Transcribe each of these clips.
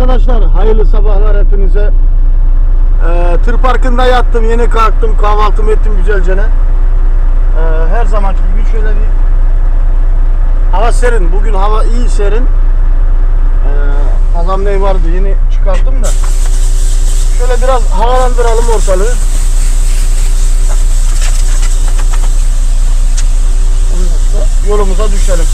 arkadaşlar. Hayırlı sabahlar hepinize. Ee, tır parkında yattım. Yeni kalktım. Kahvaltımı ettim güzelce. ne. Ee, her zamanki gibi şöyle bir hava serin. Bugün hava iyi serin. Ee, adam ne vardı yeni çıkarttım da. Şöyle biraz havalandıralım ortalığı. Yolumuza düşelim.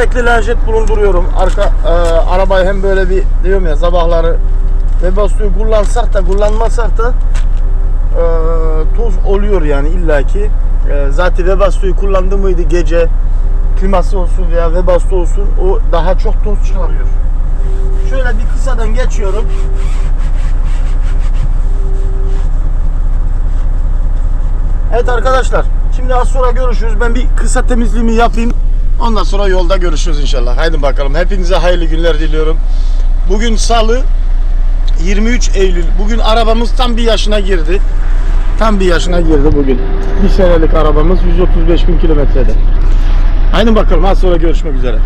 Sürekli lanjet bulunduruyorum. Arka e, arabayı hem böyle bir diyorum ya sabahları ve bastığı kullansak da kullanmasak da e, toz oluyor yani illaki. E, zaten Webasto'yu kullandı mıydı gece kliması olsun veya Webasto olsun o daha çok toz çıkarıyor. Şöyle bir kısadan geçiyorum. Evet arkadaşlar şimdi az sonra görüşürüz. Ben bir kısa temizliğimi yapayım. Ondan sonra yolda görüşürüz inşallah. Haydi bakalım. Hepinize hayırlı günler diliyorum. Bugün salı 23 Eylül. Bugün arabamız tam bir yaşına girdi. Tam bir yaşına girdi bugün. Bir senelik arabamız 135 bin kilometrede. Haydi bakalım az sonra görüşmek üzere.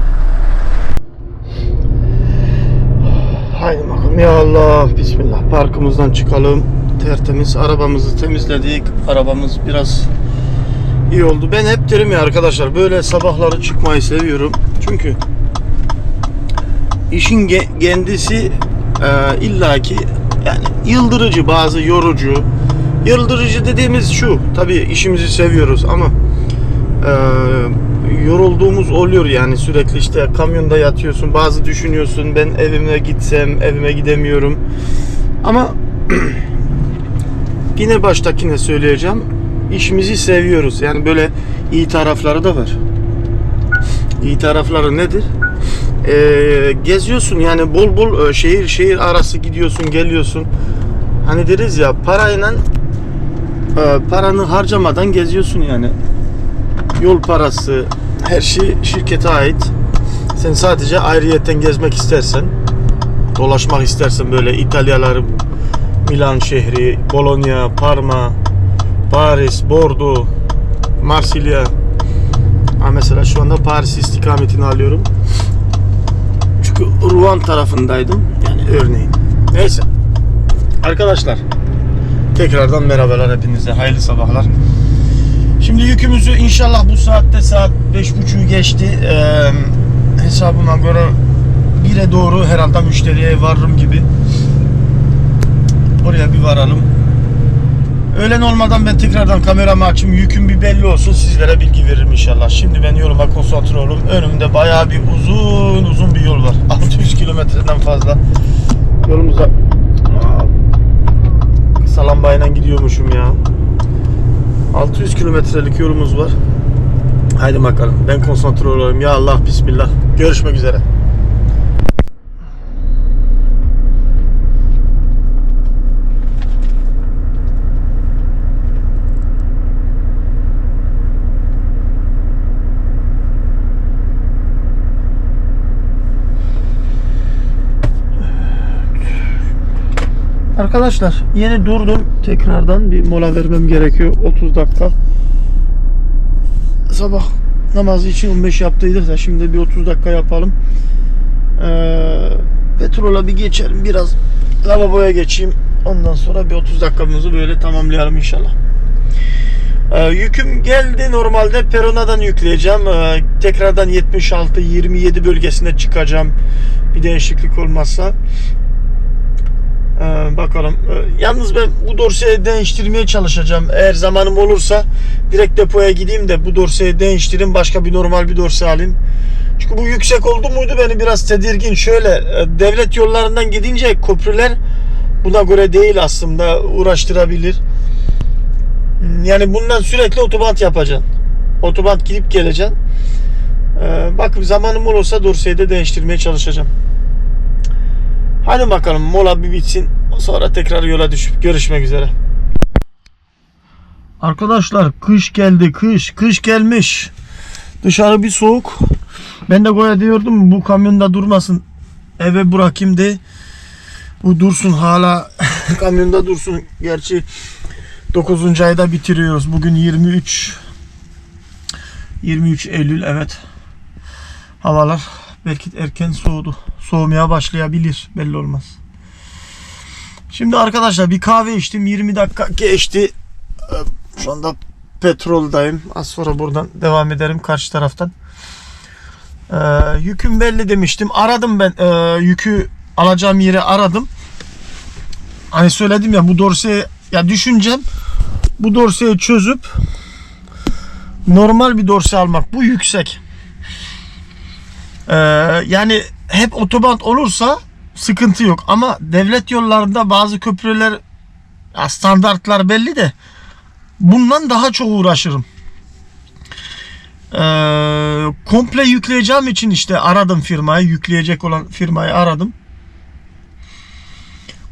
Haydi bakalım ya Allah Bismillah parkımızdan çıkalım tertemiz arabamızı temizledik arabamız biraz iyi oldu. Ben hep derim ya arkadaşlar böyle sabahları çıkmayı seviyorum. Çünkü işin kendisi e, illaki yani yıldırıcı bazı yorucu. Yıldırıcı dediğimiz şu tabii işimizi seviyoruz ama e, yorulduğumuz oluyor yani sürekli işte kamyonda yatıyorsun bazı düşünüyorsun ben evime gitsem evime gidemiyorum. Ama yine baştakine söyleyeceğim işimizi seviyoruz. Yani böyle iyi tarafları da var. İyi tarafları nedir? Ee, geziyorsun yani bol bol e, şehir şehir arası gidiyorsun geliyorsun. Hani deriz ya parayla e, paranı harcamadan geziyorsun yani. Yol parası her şey şirkete ait. Sen sadece ayrıyetten gezmek istersen, dolaşmak istersen böyle İtalyaları, Milan şehri, Bologna, Parma, Paris, Bordeaux, Marsilya. Ha mesela şu anda Paris istikametini alıyorum. Çünkü Rouen tarafındaydım. Yani örneğin. Neyse. Arkadaşlar tekrardan merhabalar hepinize. Hayırlı sabahlar. Şimdi yükümüzü inşallah bu saatte saat 5.30'u geçti. Ee, hesabıma göre 1'e doğru herhalde müşteriye varırım gibi. Oraya bir varalım. Öğlen olmadan ben tekrardan kameramı açayım. Yüküm bir belli olsun. Sizlere bilgi veririm inşallah. Şimdi ben yoluma konsantre olum. Önümde bayağı bir uzun uzun bir yol var. 600 kilometreden fazla. Yolumuza Aa, kısa lambayla gidiyormuşum ya. 600 kilometrelik yolumuz var. Haydi bakalım. Ben konsantre olayım. Ya Allah Bismillah. Görüşmek üzere. Arkadaşlar yeni durdum. Tekrardan bir mola vermem gerekiyor. 30 dakika. Sabah namazı için 15 yaptıydık da şimdi bir 30 dakika yapalım. Ee, petrola bir geçelim. Biraz lavaboya geçeyim. Ondan sonra bir 30 dakikamızı böyle tamamlayalım inşallah. Ee, yüküm geldi. Normalde Perona'dan yükleyeceğim. Ee, tekrardan 76-27 bölgesine çıkacağım. Bir değişiklik olmazsa. Ee, bakalım. Ee, yalnız ben bu dorseyi değiştirmeye çalışacağım. Eğer zamanım olursa direkt depoya gideyim de bu dorseyi değiştireyim. Başka bir normal bir dorse alayım. Çünkü bu yüksek oldu muydu beni biraz tedirgin. Şöyle e, devlet yollarından gidince köprüler buna göre değil aslında uğraştırabilir. Hmm, Yani bundan sürekli otobat yapacaksın. Otobat gidip geleceksin. Ee, bak zamanım olursa dorseyi de değiştirmeye çalışacağım. Hadi bakalım mola bir bitsin. Sonra tekrar yola düşüp görüşmek üzere. Arkadaşlar kış geldi kış. Kış gelmiş. Dışarı bir soğuk. Ben de Goya diyordum bu kamyonda durmasın. Eve bırakayım de. Bu dursun hala kamyonda dursun. Gerçi 9. ayda bitiriyoruz. Bugün 23 23 Eylül evet. Havalar belki erken soğudu. Soğumaya başlayabilir. Belli olmaz. Şimdi arkadaşlar bir kahve içtim. 20 dakika geçti. Ee, Şu anda petroldayım. Az sonra buradan devam ederim karşı taraftan. Ee, yüküm belli demiştim. Aradım ben ee, yükü alacağım yeri aradım. Hani söyledim ya bu dorseyi ya düşüncem bu dorseyi çözüp normal bir dorse almak. Bu yüksek. Ee, yani hep otoban olursa sıkıntı yok. Ama devlet yollarında bazı köprüler standartlar belli de bundan daha çok uğraşırım. Ee, komple yükleyeceğim için işte aradım firmayı. Yükleyecek olan firmayı aradım.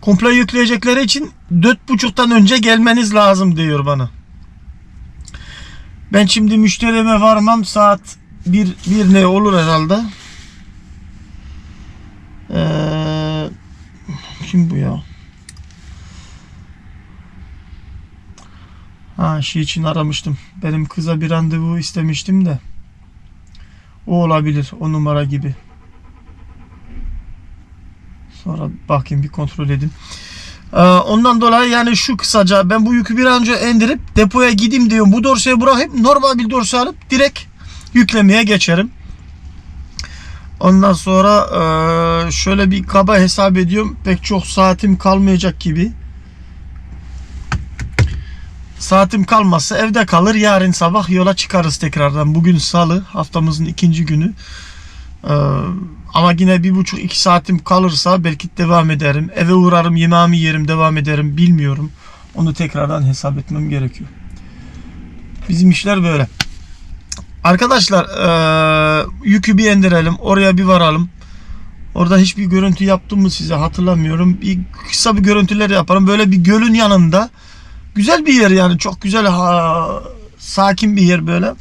Komple yükleyecekleri için dört buçuktan önce gelmeniz lazım diyor bana. Ben şimdi müşterime varmam saat bir, bir ne olur herhalde. Ee, kim bu ya? Ha şey için aramıştım. Benim kıza bir randevu istemiştim de. O olabilir. O numara gibi. Sonra bakayım bir kontrol edin. Ee, ondan dolayı yani şu kısaca ben bu yükü bir an önce indirip depoya gideyim diyorum. Bu dorseyi bırakıp normal bir dorse alıp direkt yüklemeye geçerim. Ondan sonra eee, şöyle bir kaba hesap ediyorum. Pek çok saatim kalmayacak gibi. Saatim kalmazsa evde kalır. Yarın sabah yola çıkarız tekrardan. Bugün salı haftamızın ikinci günü. Eee, ama yine bir buçuk iki saatim kalırsa belki devam ederim. Eve uğrarım yemeğimi yerim devam ederim bilmiyorum. Onu tekrardan hesap etmem gerekiyor. Bizim işler böyle. Arkadaşlar eee, yükü bir indirelim. Oraya bir varalım. Orada hiçbir görüntü yaptım mı size hatırlamıyorum. Bir kısa bir görüntüler yaparım. Böyle bir gölün yanında. Güzel bir yer yani. Çok güzel ha, sakin bir yer böyle.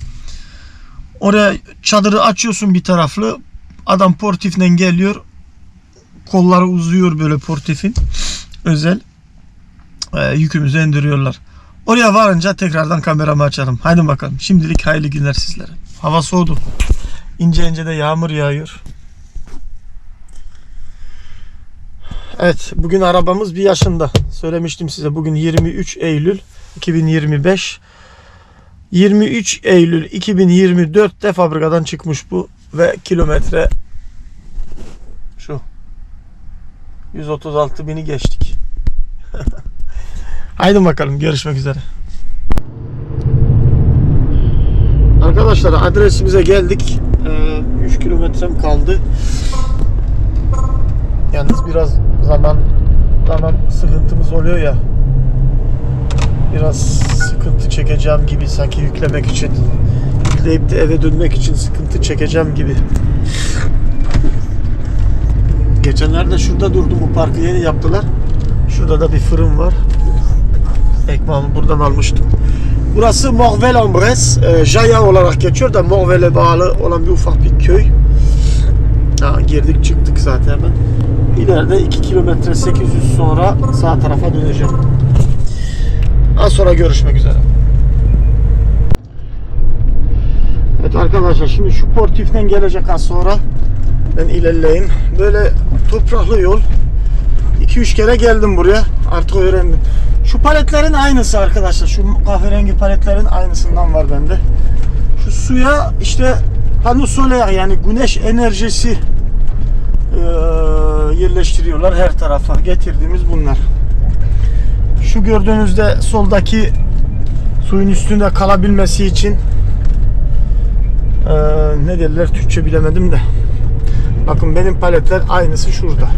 Oraya çadırı açıyorsun bir taraflı. Adam portifle geliyor. Kolları uzuyor böyle portifin. Özel. Eee, yükümüzü indiriyorlar. Oraya varınca tekrardan kameramı açarım. Haydi bakalım. Şimdilik hayırlı günler sizlere. Hava soğudu. İnce ince de yağmur yağıyor. Evet, bugün arabamız bir yaşında. Söylemiştim size bugün 23 Eylül 2025. 23 Eylül 2024'te fabrikadan çıkmış bu ve kilometre şu 136 bini geçtik. Haydi bakalım görüşmek üzere. Arkadaşlar adresimize geldik. Ee, 3 kilometrem kaldı. Yalnız biraz zaman zaman sıkıntımız oluyor ya. Biraz sıkıntı çekeceğim gibi sanki yüklemek için. Yükleyip de eve dönmek için sıkıntı çekeceğim gibi. Geçenlerde şurada durdum. Bu parkı yeni yaptılar. Şurada da bir fırın var. Ekmeğimi buradan almıştım. Burası Morvel-en-Bresse. E, Jaya olarak geçiyor da Morvel'e bağlı olan bir ufak bir köy. Ha, girdik çıktık zaten hemen. İleride 2 kilometre 800 sonra sağ tarafa döneceğim. Az sonra görüşmek üzere. Evet arkadaşlar şimdi şu portiften gelecek az sonra. Ben ilerleyeyim. Böyle topraklı yol. 2-3 kere geldim buraya. Artık öğrendim. Şu paletlerin aynısı arkadaşlar. Şu kahverengi paletlerin aynısından var bende. Şu suya işte pano soler yani güneş enerjisi yerleştiriyorlar her tarafa. Getirdiğimiz bunlar. Şu gördüğünüzde soldaki suyun üstünde kalabilmesi için eee, ne derler Türkçe bilemedim de. Bakın benim paletler aynısı şurada.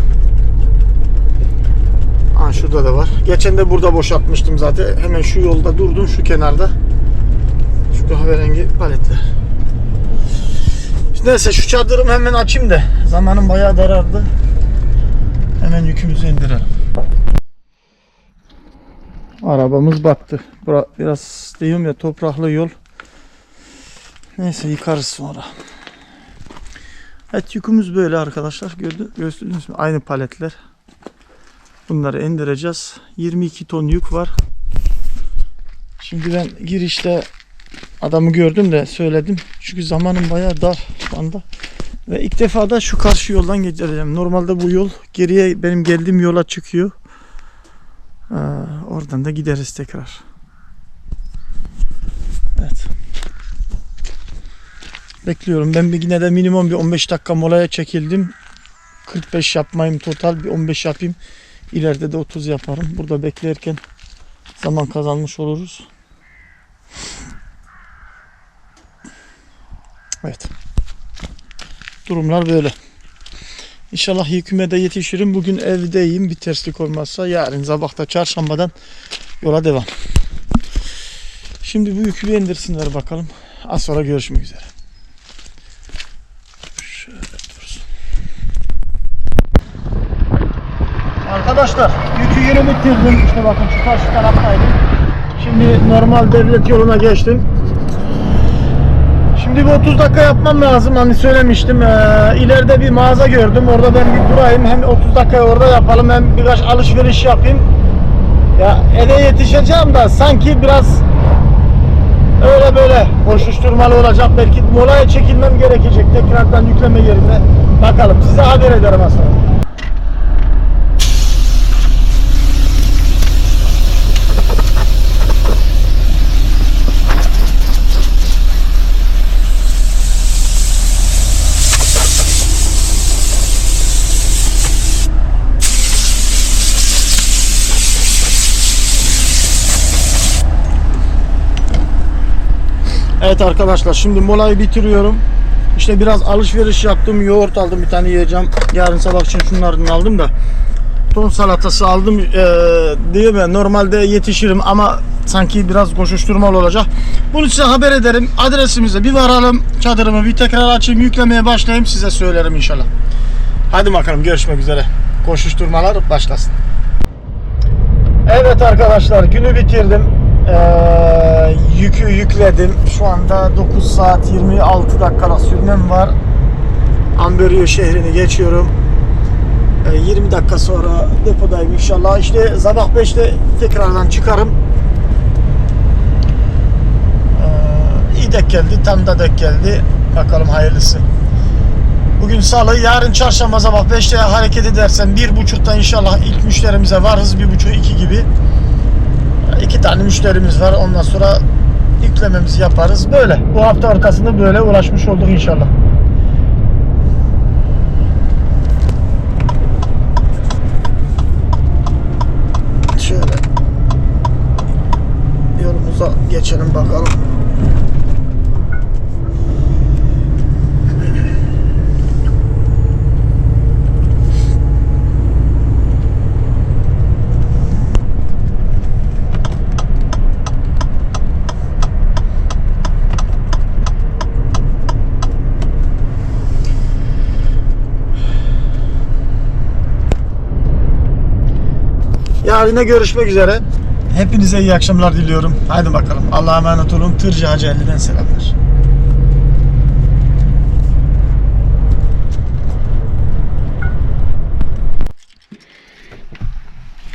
Ha şurada da var. Geçen de burada boşaltmıştım zaten. Hemen şu yolda durdum şu kenarda. Şu kahverengi paletler. Şimdi neyse şu çadırımı hemen açayım da. Zamanım bayağı daraldı. Hemen yükümüzü indirelim. Arabamız battı. Biraz diyorum ya topraklı yol. Neyse yıkarız sonra. Evet yükümüz böyle arkadaşlar. Gördü, gördünüz mü? Aynı paletler. Bunları indireceğiz. 22 ton yük var. Şimdi ben girişte adamı gördüm de söyledim. Çünkü zamanım bayağı dar şu anda. Ve ilk defa da şu karşı yoldan geçeceğim. Normalde bu yol geriye benim geldiğim yola çıkıyor. Ee, oradan da gideriz tekrar. Evet. Bekliyorum. Ben bir yine de minimum bir 15 dakika molaya çekildim. 45 yapmayayım total bir 15 yapayım. İleride de 30 yaparım. Burada beklerken zaman kazanmış oluruz. Evet. Durumlar böyle. İnşallah hüküme de yetişirim. Bugün evdeyim. Bir terslik olmazsa yarın sabahta çarşambadan yola devam. Şimdi bu yükü indirsinler bakalım. Az sonra görüşmek üzere. Şöyle dursun. Arkadaşlar yükü yeni bitirdim. İşte bakın şu karşı taraftaydım. Şimdi normal devlet yoluna geçtim. Şimdi bir 30 dakika yapmam lazım. Hani söylemiştim. Ee, ileride bir mağaza gördüm. Orada ben bir durayım. Hem 30 dakika orada yapalım. Hem birkaç alışveriş yapayım. Ya eve yetişeceğim de sanki biraz öyle böyle koşuşturmalı olacak. Belki molaya çekilmem gerekecek. Tekrardan yükleme yerine. Bakalım. Size haber ederim aslında. Evet arkadaşlar şimdi molayı bitiriyorum. İşte biraz alışveriş yaptım. Yoğurt aldım bir tane yiyeceğim. Yarın sabah için şunlardan aldım da. Ton salatası aldım. Ee, diye ben normalde yetişirim ama sanki biraz koşuşturmalı olacak. Bunu size haber ederim. Adresimize bir varalım. Çadırımı bir tekrar açayım. Yüklemeye başlayayım. Size söylerim inşallah. Hadi bakalım görüşmek üzere. Koşuşturmalar başlasın. Evet arkadaşlar günü bitirdim. Ee, yükü yükledim. Şu anda 9 saat 26 dakikalık sürmem var. Amberiyo şehrini geçiyorum. Ee, 20 dakika sonra depodayım inşallah. İşte sabah 5'te tekrardan çıkarım. Ee, iyi denk geldi. Tam da denk geldi. Bakalım hayırlısı. Bugün salı, yarın çarşamba sabah 5'te hareket edersem 1.30'da inşallah ilk müşterimize varız. 1.30-2 gibi. İki tane müşterimiz var. Ondan sonra yüklememizi yaparız. Böyle. Bu hafta ortasında böyle ulaşmış olduk inşallah. Şöyle yolumuza geçelim bakalım. Yarına görüşmek üzere. Hepinize iyi akşamlar diliyorum. Haydi bakalım. Allah'a emanet olun. Tırcı Hacı Ali'den selamlar.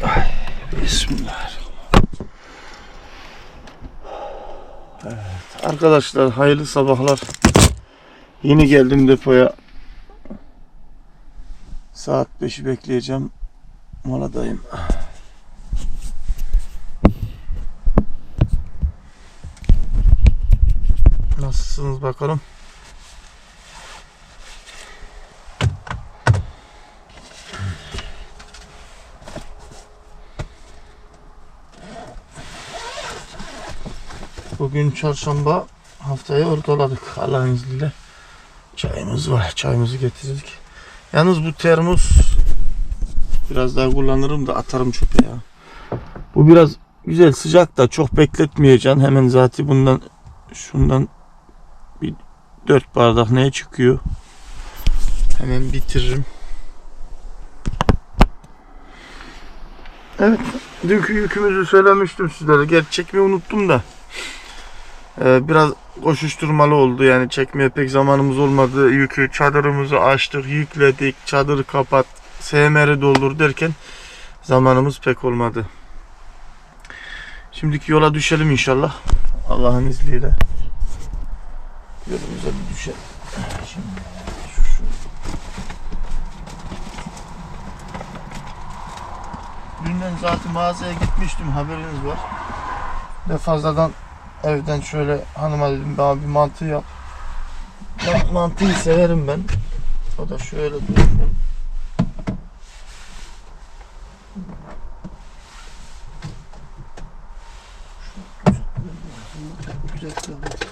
Ay, Bismillah. Evet, arkadaşlar hayırlı sabahlar. Yeni geldim depoya. Saat 5'i bekleyeceğim. Moladayım. Nasılsınız bakalım? Bugün çarşamba haftayı ortaladık Allah'ın izniyle. Çayımız var. Çayımızı getirdik. Yalnız bu termos biraz daha kullanırım da atarım çöpe ya. Bu biraz güzel sıcak da çok bekletmeyeceksin. Hemen zaten bundan şundan 4 bardak ne çıkıyor? Hemen bitiririm. Evet. Dünkü yükümüzü söylemiştim sizlere. Gerçi çekmeyi unuttum da. Ee, biraz koşuşturmalı oldu. Yani çekmeye pek zamanımız olmadı. Yükü çadırımızı açtık, yükledik, çadırı kapat, SMR'i doldur derken zamanımız pek olmadı. Şimdiki yola düşelim inşallah. Allah'ın izniyle. Yolumuza bir düşelim. Şimdi şu, şu. Dünden zaten mağazaya gitmiştim haberiniz var. Ve fazladan evden şöyle hanıma dedim bana bir mantı yap. Ben mantıyı severim ben. O da şöyle dursun. Güzel güzel.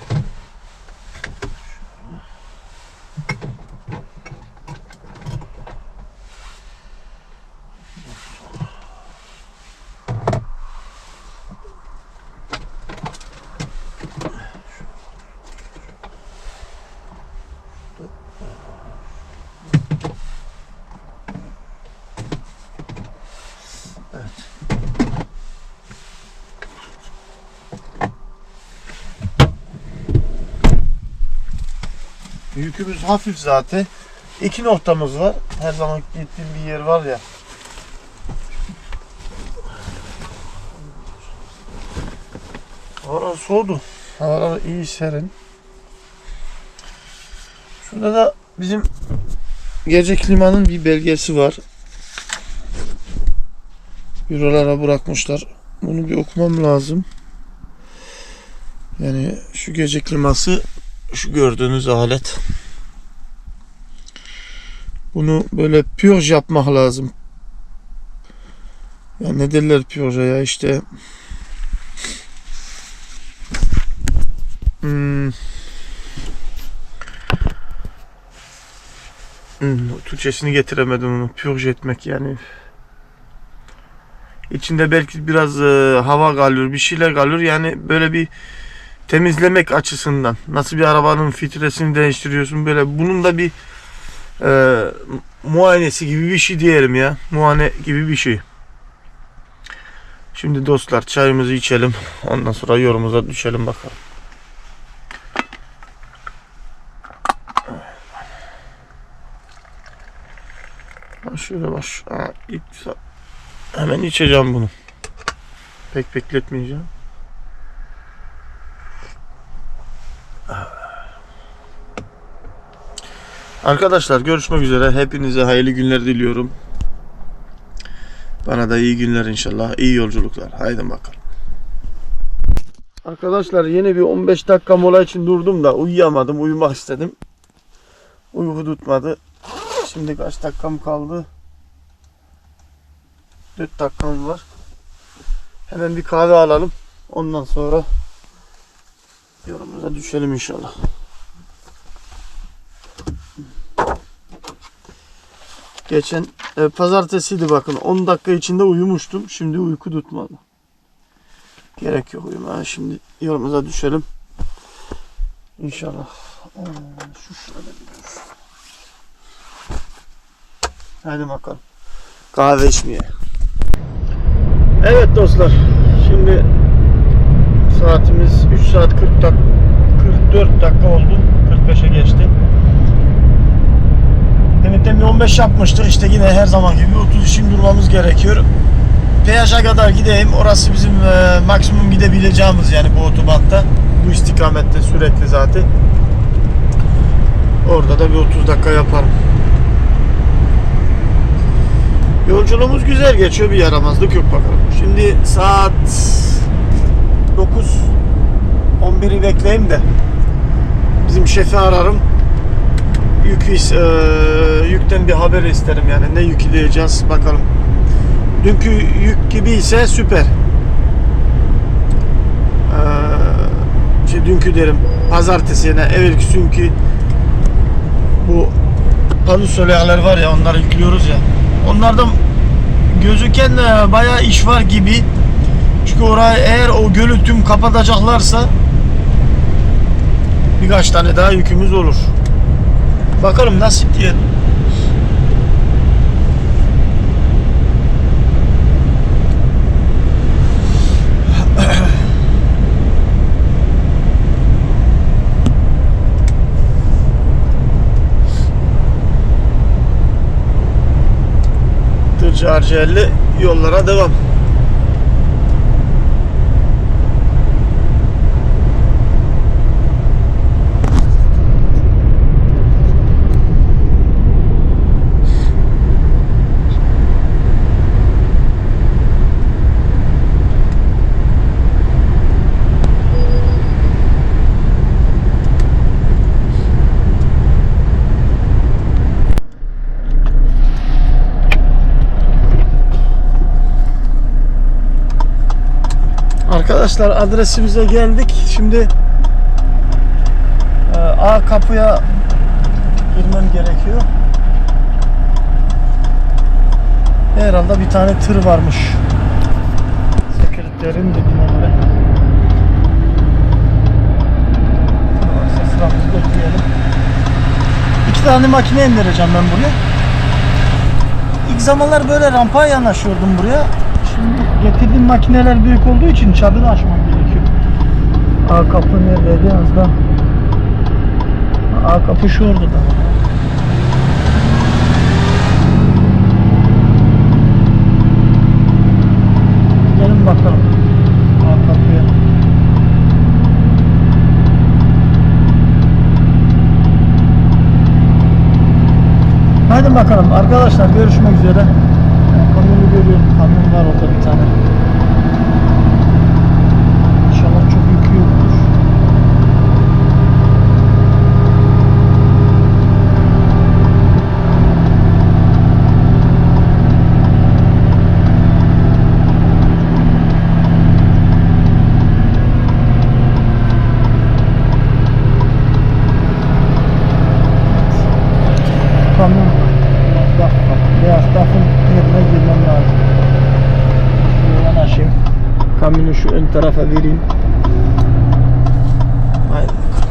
Yükümüz hafif zaten. İki noktamız var. Her zaman gittiğim bir yer var ya. Havalar soğudu. Havalar iyi serin. Şurada da bizim gece klimanın bir belgesi var. Eurolara bırakmışlar. Bunu bir okumam lazım. Yani şu gece kliması şu gördüğünüz alet. Bunu böyle purge yapmak lazım. Ya ne derler purge ya işte hmm. Hmm, Türkçesini getiremedim onu. Purge etmek yani. İçinde belki biraz e, hava kalıyor, bir şeyler kalıyor. Yani böyle bir temizlemek açısından. Nasıl bir arabanın filtresini değiştiriyorsun böyle. Bunun da bir e, muayenesi gibi bir şey diyelim ya. Muayene gibi bir şey. Şimdi dostlar çayımızı içelim. Ondan sonra yorumuza düşelim bakalım. Şöyle bak ha, hemen içeceğim bunu. Pek bekletmeyeceğim Arkadaşlar görüşmek üzere. Hepinize hayırlı günler diliyorum. Bana da iyi günler inşallah. İyi yolculuklar. Haydi bakalım. Arkadaşlar yine bir 15 dakika mola için durdum da uyuyamadım. Uyumak istedim. Uyku tutmadı. Şimdi kaç dakikam kaldı? 4 dakikam var. Hemen bir kahve alalım. Ondan sonra yorumumuza düşelim inşallah. Geçen e, pazartesiydi bakın 10 dakika içinde uyumuştum. Şimdi uyku tutmadı. Gerek yok uyumaya. Şimdi yolumuza düşelim. İnşallah. Ee, şu şöyle bir. Hadi bakalım. Kahve içmeye. Evet dostlar. Şimdi saatimiz 3 saat 40 dak 44 dakika oldu. 45'e geçti. Demin bir 15 yapmıştık işte yine her zaman gibi 30 işim durmamız gerekiyor. Peyaja kadar gideyim. Orası bizim e, maksimum gidebileceğimiz yani bu otobatta. Bu istikamette sürekli zaten. Orada da bir 30 dakika yaparım. Yolculuğumuz güzel geçiyor bir yaramazlık yok bakalım. Şimdi saat 9 11'i bekleyeyim de bizim şefi ararım yük e, yükten bir haber isterim yani ne yükleyeceğiz bakalım. Dünkü yük gibi ise süper. Ee, şey dünkü derim pazartesi yani evvelki çünkü bu palusolyalar var ya onları yüklüyoruz ya. Onlardan gözüken e, bayağı iş var gibi. Çünkü orayı eğer o gölü tüm kapatacaklarsa birkaç tane daha yükümüz olur. Bakalım nasip diye. Tırcı harcı yollara devam. Arkadaşlar adresimize geldik. Şimdi e, A kapıya girmem gerekiyor. Herhalde bir tane tır varmış. Sekreterin. Varsa sıramızı bekleyelim. İki tane makine indireceğim ben buraya. İlk zamanlar böyle rampaya yanaşıyordum buraya. Şimdi getirdiğim makineler büyük olduğu için çadırı açmam gerekiyor. A kapı neredeydi az da? A kapı şu orada da. Gelin bakalım. A. Hadi bakalım arkadaşlar görüşmek üzere. Kamyonu görüyorum. Kamyon var orada bir tane. İnşallah çok yükü yoktur. Kamyon bak bak beyaz takım yerine girmem lazım. Şuraya yanaşayım. Kamyonu şu ön tarafa vereyim. Haydi bakalım.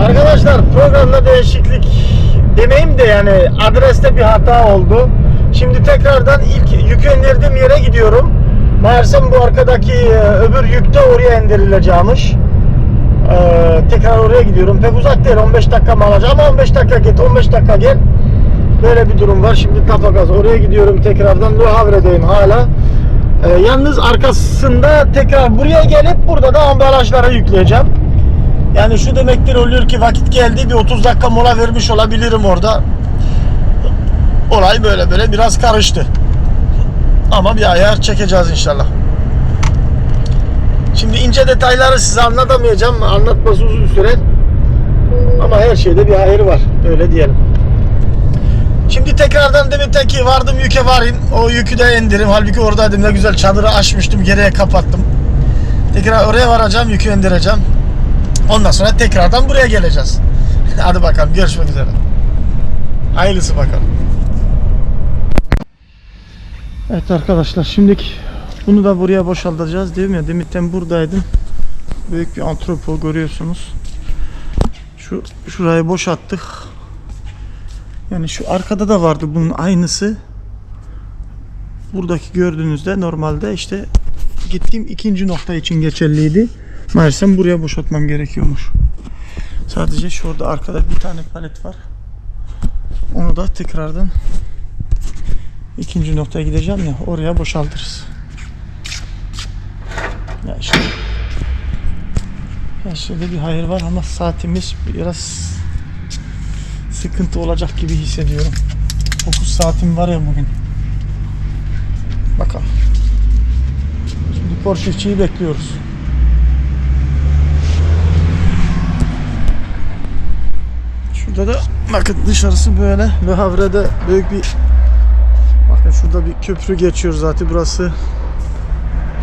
Arkadaşlar programda değişiklik demeyeyim de yani adreste bir hata oldu. Şimdi tekrardan ilk yükü indirdiğim yere gidiyorum. Meğersem bu arkadaki e, öbür yük de oraya indirileceğimiş. Ee, tekrar oraya gidiyorum. Pek uzak değil 15 dakika mı alacağım ama 15 dakika git 15 dakika gel. Böyle bir durum var. Şimdi Tafagaz oraya gidiyorum tekrardan. Le Havre'deyim hala. Ee, yalnız arkasında tekrar buraya gelip burada da ambalajlara yükleyeceğim. Yani şu demektir oluyor ki vakit geldi bir 30 dakika mola vermiş olabilirim orada. Olay böyle böyle biraz karıştı. Ama bir ayar çekeceğiz inşallah. Şimdi ince detayları size anlatamayacağım. Anlatması uzun sürer. Ama her şeyde bir hayır var. Öyle diyelim. Şimdi tekrardan demin teki vardım yüke varayım. O yükü de indirim. Halbuki oradaydım ne güzel çadırı açmıştım. Geriye kapattım. Tekrar oraya varacağım yükü indireceğim. Ondan sonra tekrardan buraya geleceğiz. Hadi bakalım görüşmek üzere. Hayırlısı bakalım. Evet arkadaşlar şimdilik bunu da buraya boşaltacağız değil ya demitten buradaydım. Büyük bir antropo görüyorsunuz. Şu şurayı boşalttık. Yani şu arkada da vardı bunun aynısı. Buradaki gördüğünüzde normalde işte gittiğim ikinci nokta için geçerliydi. Meğersem buraya boşaltmam gerekiyormuş. Sadece şurada arkada bir tane palet var. Onu da tekrardan ikinci noktaya gideceğim ya oraya boşaltırız. Ya işte her şeyde bir hayır var ama saatimiz biraz sıkıntı olacak gibi hissediyorum. 9 saatim var ya bugün. Bakalım. Şimdi Porsche'yi bekliyoruz. Şurada da bakın dışarısı böyle. Le Havre'de büyük bir Bakın şurada bir köprü geçiyor zaten. Burası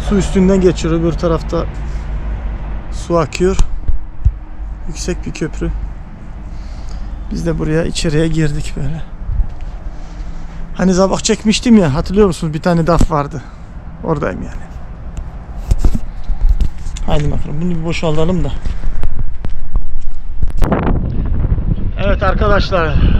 su üstünden geçiyor. Öbür tarafta su akıyor. Yüksek bir köprü. Biz de buraya içeriye girdik böyle. Hani sabah çekmiştim ya hatırlıyor musunuz? Bir tane daf vardı. Oradayım yani. Haydi bakalım bunu bir boşaltalım da. Evet arkadaşlar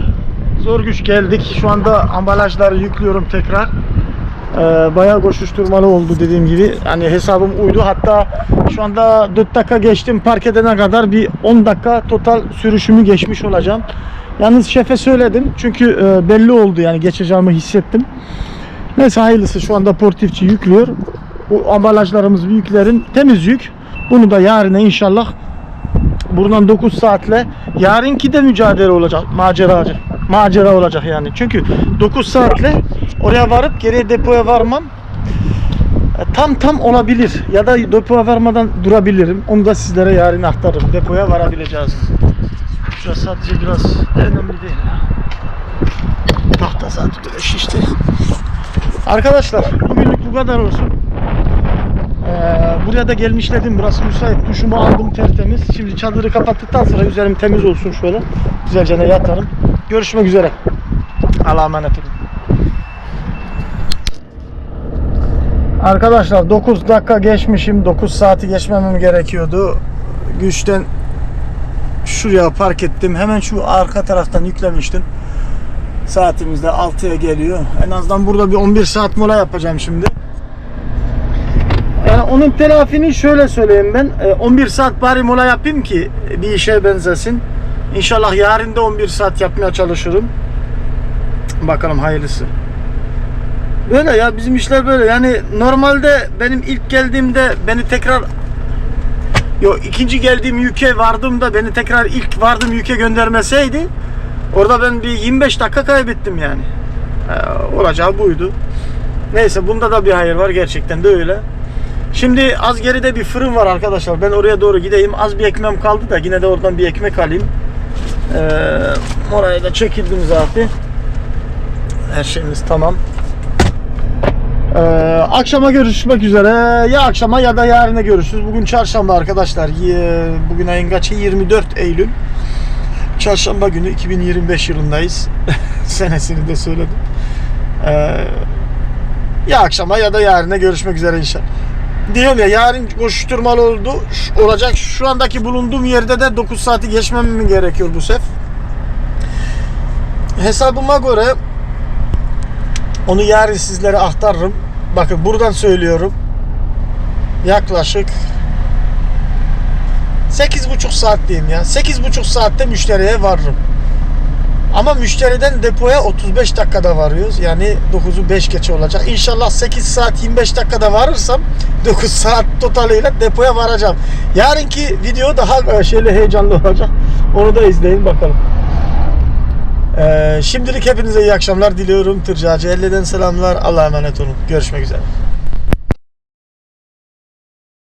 zor güç geldik. Şu anda ambalajları yüklüyorum tekrar. Ee, bayağı koşuşturmalı oldu dediğim gibi. Hani hesabım uydu. Hatta şu anda 4 dakika geçtim. Park edene kadar bir 10 dakika total sürüşümü geçmiş olacağım. Yalnız şefe söyledim. Çünkü e, belli oldu yani geçeceğimi hissettim. Neyse hayırlısı şu anda portifçi yüklüyor. Bu ambalajlarımız yüklerin temiz yük. Bunu da yarına inşallah buradan 9 saatle yarınki de mücadele olacak maceracı macera olacak yani çünkü 9 saatle oraya varıp geriye depoya varmam e, tam tam olabilir ya da depoya varmadan durabilirim onu da sizlere yarın aktarırım depoya varabileceğiz şurası sadece biraz önemli değil tahta zaten böyle şişti arkadaşlar bugünlük bu kadar olsun ee, buraya da gelmişledim. Burası müsait. Duşumu aldım tertemiz. Şimdi çadırı kapattıktan sonra üzerim temiz olsun şöyle. Güzelce ne yatarım. Görüşmek üzere. Allah'a emanet olun. Arkadaşlar 9 dakika geçmişim. 9 saati geçmemem gerekiyordu. Güçten şuraya park ettim. Hemen şu arka taraftan yüklemiştim. Saatimiz de 6'ya geliyor. En azından burada bir 11 saat mola yapacağım şimdi. Yani onun telafini şöyle söyleyeyim ben. E, 11 saat bari mola yapayım ki bir işe benzesin. İnşallah yarın da 11 saat yapmaya çalışırım. Bakalım hayırlısı. Böyle ya bizim işler böyle. Yani normalde benim ilk geldiğimde beni tekrar Yo ikinci geldiğim yüke vardığımda beni tekrar ilk vardığım yüke göndermeseydi orada ben bir 25 dakika kaybettim yani. Ee, olacağı buydu. Neyse bunda da bir hayır var gerçekten de öyle. Şimdi az geride bir fırın var arkadaşlar. Ben oraya doğru gideyim. Az bir ekmeğim kaldı da yine de oradan bir ekmek alayım. Ee, oraya da çekildim zaten. Her şeyimiz tamam. Ee, akşama görüşmek üzere. Ya akşama ya da yarına görüşürüz. Bugün çarşamba arkadaşlar. Bugün ayın kaçı? 24 Eylül. Çarşamba günü 2025 yılındayız. Senesini de söyledim. Ee, ya akşama ya da yarına görüşmek üzere inşallah. Diyorum ya yarın koşuşturmalı oldu olacak. Şu andaki bulunduğum yerde de 9 saati geçmem mi gerekiyor bu sef. Hesabıma göre onu yarın sizlere aktarırım. Bakın buradan söylüyorum. Yaklaşık 8,5 saat diyeyim ya. 8,5 saatte müşteriye varırım. Ama müşteriden depoya 35 dakikada varıyoruz. Yani 9'u 5 geçe olacak. İnşallah 8 saat 25 dakikada varırsam 9 saat totaliyle depoya varacağım. Yarınki video daha e, şöyle heyecanlı olacak. Onu da izleyin bakalım. Ee, şimdilik hepinize iyi akşamlar diliyorum. Tırcacı 50'den selamlar. Allah'a emanet olun. Görüşmek üzere.